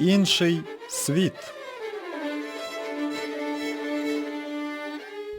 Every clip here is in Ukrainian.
інший світ.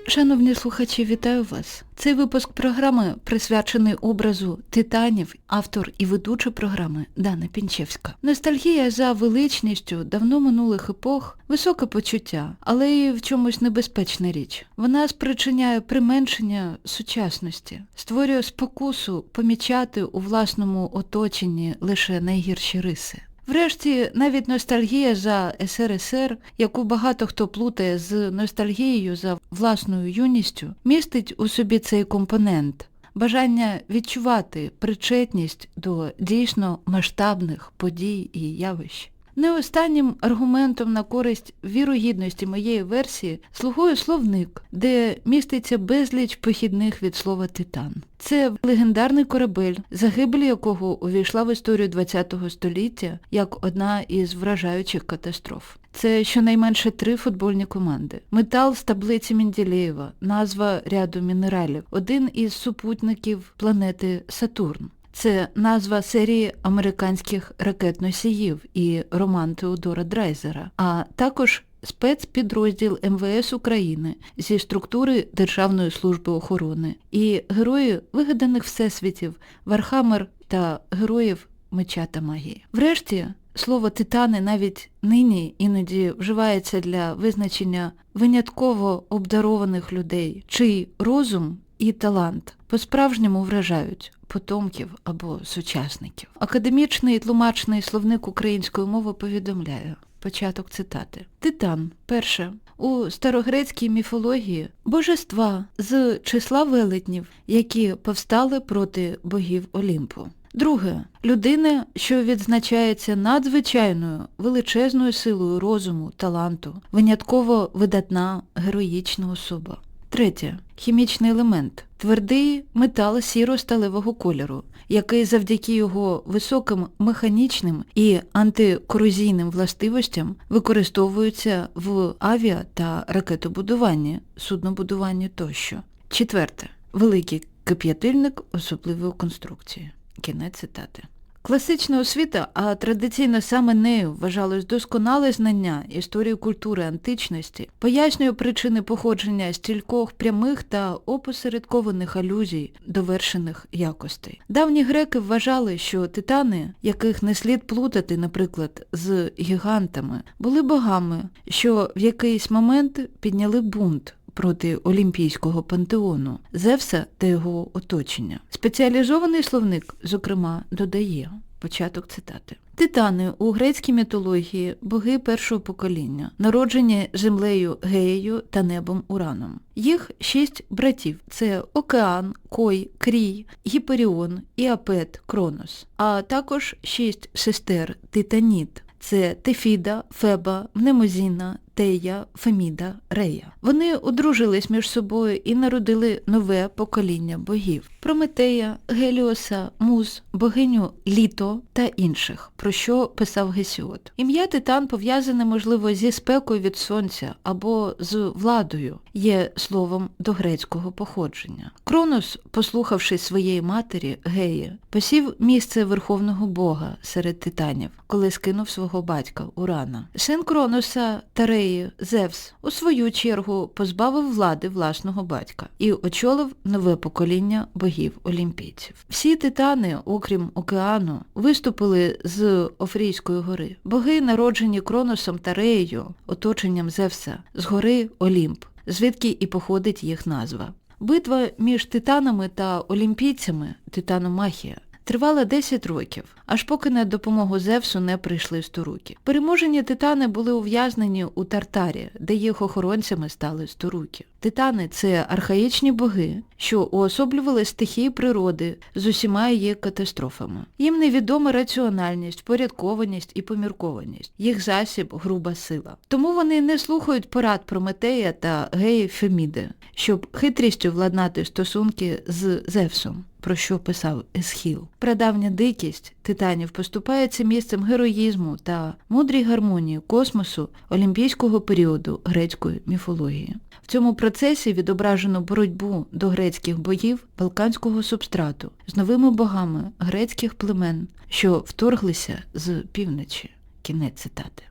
Шановні слухачі, вітаю вас. Цей випуск програми присвячений образу титанів, автор і ведуча програми Дана Пінчевська. Ностальгія за величністю давно минулих епох високе почуття, але і в чомусь небезпечна річ. Вона спричиняє применшення сучасності, створює спокусу помічати у власному оточенні лише найгірші риси. Врешті, навіть ностальгія за СРСР, яку багато хто плутає з ностальгією за власною юністю, містить у собі цей компонент бажання відчувати причетність до дійсно масштабних подій і явищ. Не останнім аргументом на користь вірогідності моєї версії слугує словник, де міститься безліч похідних від слова титан. Це легендарний корабель, загибель якого увійшла в історію ХХ століття як одна із вражаючих катастроф. Це щонайменше три футбольні команди. Метал з таблиці Менділеєва, назва ряду мінералів, один із супутників планети Сатурн. Це назва серії американських ракетносіїв і роман Теодора Драйзера, а також спецпідрозділ МВС України зі структури Державної служби охорони і герої вигаданих всесвітів Вархаммер та героїв меча та магії. Врешті, слово титани навіть нині іноді вживається для визначення винятково обдарованих людей, чий розум і талант по-справжньому вражають потомків або сучасників. Академічний тлумачний словник української мови повідомляє. Початок цитати. Титан. Перше. У старогрецькій міфології божества з числа велетнів, які повстали проти богів Олімпу. Друге. Людина, що відзначається надзвичайною величезною силою розуму, таланту, винятково видатна героїчна особа. Третє. Хімічний елемент. Твердий метал сіро-сталевого кольору, який завдяки його високим механічним і антикорозійним властивостям використовується в авіа та ракетобудуванні, суднобудуванні тощо. Четверте. Великий кип'ятильник особливої конструкції. Кінець цитати. Класична освіта, а традиційно саме нею вважалось досконале знання історії культури античності, пояснює причини походження стількох прямих та опосередкованих алюзій до вершених якостей. Давні греки вважали, що титани, яких не слід плутати, наприклад, з гігантами, були богами, що в якийсь момент підняли бунт проти Олімпійського пантеону, Зевса та його оточення. Спеціалізований словник, зокрема, додає початок цитати. Титани у грецькій мітології боги першого покоління, народжені землею Геєю та небом Ураном. Їх шість братів це Океан, Кой, Крій, Гіперіон, Іапет, Кронос, а також шість сестер Титаніт. Це Тефіда, Феба, Мнемозіна, Тея, Феміда, Рея. Вони одружились між собою і народили нове покоління богів Прометея, Геліоса, Муз, богиню Літо та інших, про що писав Гесіот. Ім'я Титан пов'язане, можливо, зі спекою від сонця або з владою, є словом до грецького походження. Кронос, послухавшись своєї матері, Геї, посів місце верховного бога серед титанів, коли скинув свого батька Урана. Син Кроноса Тареї Зевс, у свою чергу позбавив влади власного батька і очолив нове покоління богів-олімпійців. Всі титани, окрім океану, виступили з Офрійської гори. Боги, народжені Кроносом та Реєю, оточенням Зевса, з гори Олімп, звідки і походить їх назва. Битва між титанами та олімпійцями титаномахія тривала 10 років, аж поки на допомогу Зевсу не прийшли сторуки. Переможені титани були ув'язнені у Тартарі, де їх охоронцями стали сторуки. Титани це архаїчні боги, що уособлювали стихії природи з усіма її катастрофами. Їм невідома раціональність, порядкованість і поміркованість, їх засіб груба сила. Тому вони не слухають порад Прометея та Геї Феміди, щоб хитрістю владнати стосунки з Зевсом про що писав Есхіл. Прадавня дикість титанів поступається місцем героїзму та мудрій гармонії космосу олімпійського періоду грецької міфології. В цьому процесі відображено боротьбу до грецьких боїв балканського субстрату з новими богами грецьких племен, що вторглися з півночі. Кінець цитати.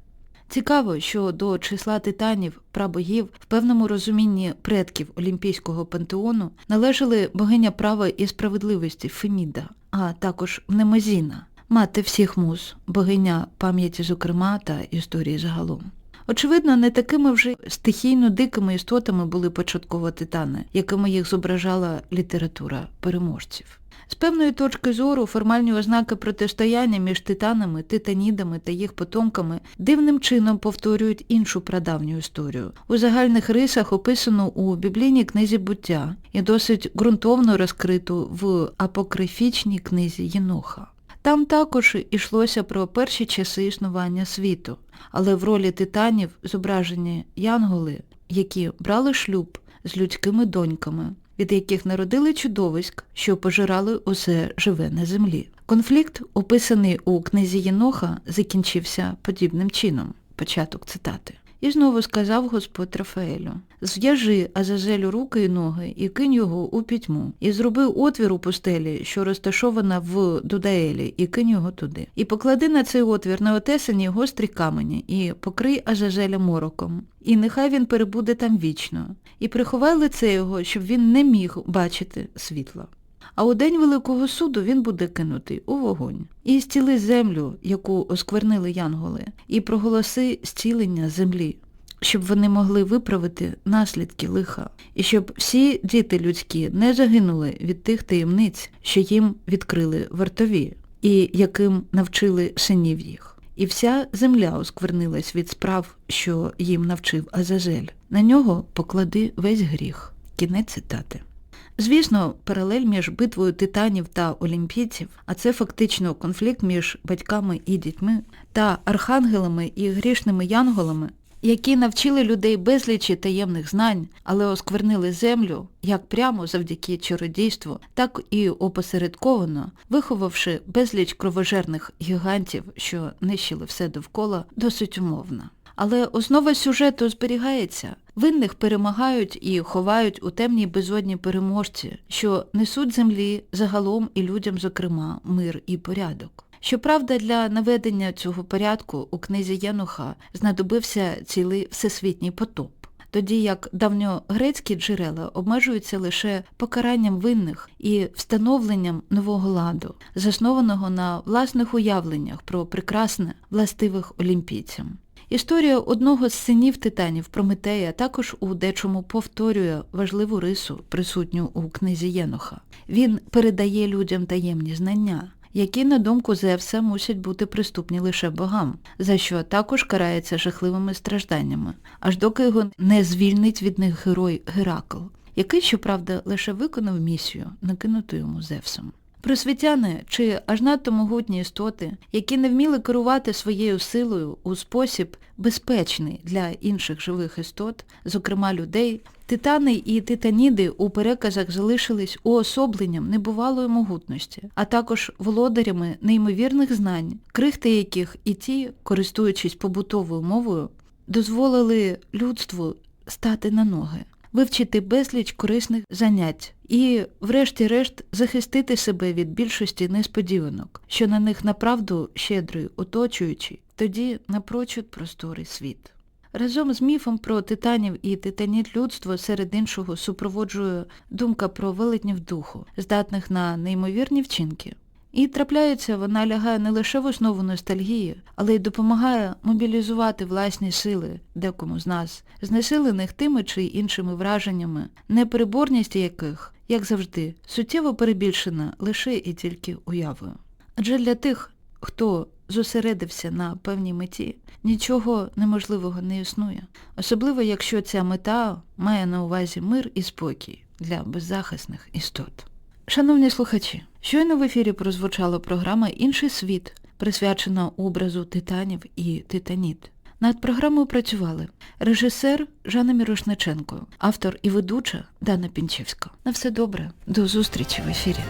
Цікаво, що до числа титанів, прабогів, в певному розумінні предків Олімпійського пантеону належали богиня права і справедливості Феміда, а також Немезіна, мати всіх муз, богиня пам'яті зокрема та історії загалом. Очевидно, не такими вже стихійно дикими істотами були початково титани, якими їх зображала література переможців. З певної точки зору формальні ознаки протистояння між титанами, титанідами та їх потомками дивним чином повторюють іншу прадавню історію, у загальних рисах описану у біблійній книзі буття і досить ґрунтовно розкриту в апокрифічній книзі Єноха. Там також йшлося про перші часи існування світу, але в ролі титанів зображені янголи, які брали шлюб з людськими доньками, від яких народили чудовиськ, що пожирали усе живе на землі. Конфлікт, описаний у книзі Єноха, закінчився подібним чином. Початок цитати. І знову сказав Господь Рафаелю, зв'яжи Азазелю руки і ноги і кинь його у пітьму, і зроби отвір у пустелі, що розташована в Дудаелі, і кинь його туди. І поклади на цей отвір на отесані гострі камені, і покрий Азазеля мороком, і нехай він перебуде там вічно, і приховай лице його, щоб він не міг бачити світла. А у день Великого суду він буде кинутий у вогонь. І зціли землю, яку осквернили янголи, і проголоси зцілення землі, щоб вони могли виправити наслідки лиха, і щоб всі діти людські не загинули від тих таємниць, що їм відкрили вартові, і яким навчили синів їх. І вся земля осквернилась від справ, що їм навчив Азазель. На нього поклади весь гріх. Кінець цитати. Звісно, паралель між битвою титанів та олімпійців, а це фактично конфлікт між батьками і дітьми, та архангелами і грішними янголами, які навчили людей безлічі таємних знань, але осквернили землю як прямо завдяки чародійству, так і опосередковано, виховавши безліч кровожерних гігантів, що нищили все довкола, досить умовна. Але основа сюжету зберігається. Винних перемагають і ховають у темній безодні переможці, що несуть землі загалом і людям, зокрема, мир і порядок. Щоправда, для наведення цього порядку у книзі Януха знадобився цілий всесвітній потоп, тоді як давньогрецькі джерела обмежуються лише покаранням винних і встановленням нового ладу, заснованого на власних уявленнях про прекрасне властивих олімпійцям. Історія одного з синів титанів Прометея також у дечому повторює важливу рису, присутню у книзі Єноха. Він передає людям таємні знання, які, на думку Зевса, мусять бути приступні лише богам, за що також карається жахливими стражданнями, аж доки його не звільнить від них герой Геракл, який, щоправда, лише виконав місію, накинуту йому Зевсом. Просвітяни чи аж надто могутні істоти, які не вміли керувати своєю силою у спосіб безпечний для інших живих істот, зокрема людей, титани і титаніди у переказах залишились уособленням небувалої могутності, а також володарями неймовірних знань, крихти яких і ті, користуючись побутовою мовою, дозволили людству стати на ноги вивчити безліч корисних занять і, врешті-решт, захистити себе від більшості несподіванок, що на них направду щедрий оточуючий, тоді напрочуд просторий світ. Разом з міфом про титанів і титаніт людство серед іншого супроводжує думка про велетнів духу, здатних на неймовірні вчинки. І трапляється, вона лягає не лише в основу ностальгії, але й допомагає мобілізувати власні сили декому з нас, знесилених тими чи іншими враженнями, непереборність яких, як завжди, суттєво перебільшена лише і тільки уявою. Адже для тих, хто зосередився на певній меті, нічого неможливого не існує, особливо якщо ця мета має на увазі мир і спокій для беззахисних істот. Шановні слухачі, щойно в ефірі прозвучала програма Інший світ, присвячена образу титанів і титаніт. Над програмою працювали режисер Жанна Мірошниченко, автор і ведуча Дана Пінчевська. На все добре, до зустрічі в ефірі.